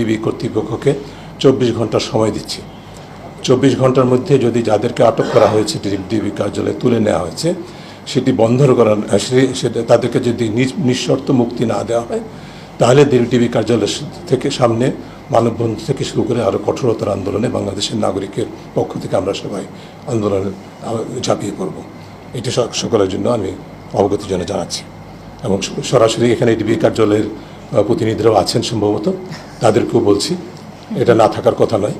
DB কর্তৃপক্ষকে চব্বিশ ঘণ্টা সময় দিচ্ছি। চব্বিশ ঘণ্টার মধ্যে যদি যাদেরকে আটক করা হয়েছে ডিবি কার্যালয়ে তুলে নেওয়া হয়েছে, সেটি বন্ধ করা সেটা তাদেরকে যদি নিঃশর্ত মুক্তি না দেওয়া হয়, তাহলে ডিবি কার্যালয় থেকে সামনে মানববন্ধন থেকে শুরু করে আরও কঠোরতর আন্দোলনে বাংলাদেশের নাগরিকের পক্ষ থেকে আমরা সবাই আন্দোলনে, ঝাঁপিয়ে পড়ব। এটি সকলের জন্য আমি অবগতির জন্য জানাচ্ছি। এবং সরাসরি এখানে ডিবি কার্যালয়ের, প্রতিনিধিরাও আছেন সম্ভবত। তাদেরকেও বলছি, এটা না থাকার কথা নয়।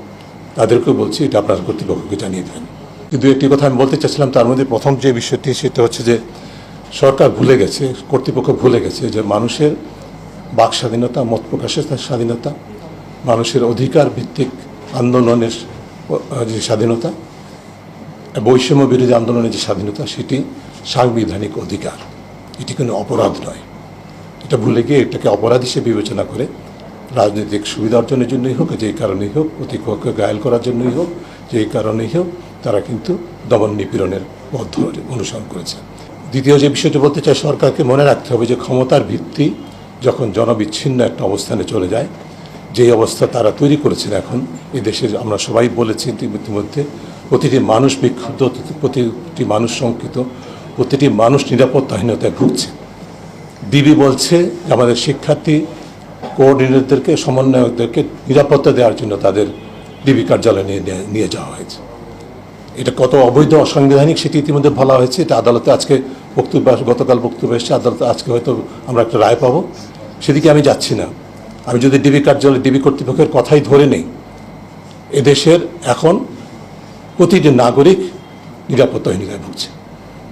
তাদেরকেও বলছি, এটা আপনার কর্তৃপক্ষকে জানিয়ে দেবেন কিন্তু একটি কথা আমি বলতে চাচ্ছিলাম, তার মধ্যে প্রথম যে বিষয়টি, সেটা হচ্ছে যে সরকার ভুলে গেছে, কর্তৃপক্ষ ভুলে গেছে যে মানুষের বাক স্বাধীনতা, মত প্রকাশের স্বাধীনতা, মানুষের অধিকার ভিত্তিক আন্দোলনের যে স্বাধীনতা, বৈষম্য বিরোধী আন্দোলনের যে স্বাধীনতা, সেটি সাংবিধানিক অধিকার। এটি কোনো অপরাধ নয়। এটা ভুলে গিয়ে এটাকে অপরাধ হিসেবে বিবেচনা করে রাজনৈতিক সুবিধা অর্জনের জন্যই হোক, যেই কারণেই হোক, প্রতিপক্ষকে গায়াল করার জন্যই হোক, যেই কারণেই হোক, তারা কিন্তু দমন নিপীড়নের পথ অনুসরণ করেছে। দ্বিতীয় যে বিষয়টি বলতে চাই, সরকারকে মনে রাখতে হবে যে ক্ষমতার ভিত্তি যখন জনবিচ্ছিন্ন একটা অবস্থানে চলে যায়, যেই অবস্থা তারা তৈরি করেছেন এখন, এই দেশের আমরা সবাই বলেছি ইতিমধ্যে, প্রতিটি মানুষ বিক্ষুব্ধ, প্রতিটি মানুষ শঙ্কিত, প্রতিটি মানুষ নিরাপত্তাহীনতায় ভুগছে। ডিবি বলছে আমাদের শিক্ষার্থী কোঅর্ডিনেটরদেরকে, সমন্বয়কদেরকে নিরাপত্তা দেওয়ার জন্য তাদের ডিবি কার্যালয়ে নিয়ে নিয়ে- যাওয়া হয়েছে। এটা কত অবৈধ, অসাংবিধানিক সেটি ইতিমধ্যে বলা হয়েছে। এটা আদালতে আজকে বক্তব্য গতকাল বক্তব্য এসেছে। আদালতে আজকে হয়তো আমরা একটা রায় পাবো। সেদিকে আমি যাচ্ছি না। আমি যদি ডিবি কার্যালয়, ডিবি কর্তৃপক্ষের কথাই ধরে নেই, এদেশের এখন প্রতিটি নাগরিক নিরাপত্তাহীনতায় ভুগছে।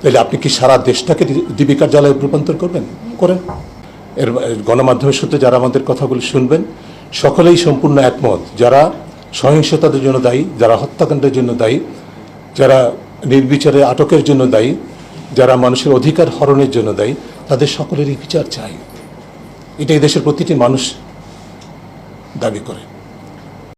তাহলে আপনি কি সারা দেশটাকে ডিবি কার্যালয়ে রূপান্তর করবেন? করেন। এর গণমাধ্যমের সূত্রে যারা আমাদের কথাগুলো শুনবেন, সকলেই সম্পূর্ণ একমত। যারা সহিংসতার জন্য দায়ী, যারা হত্যাকাণ্ডের জন্য দায়ী, যারা নির্বিচারে আটকের জন্য দায়ী, যারা মানুষের অধিকার হরণের জন্য দায়ী, তাদের সকলেরই বিচার চাই। এটাই দেশের প্রতিটি মানুষ দাবি করে।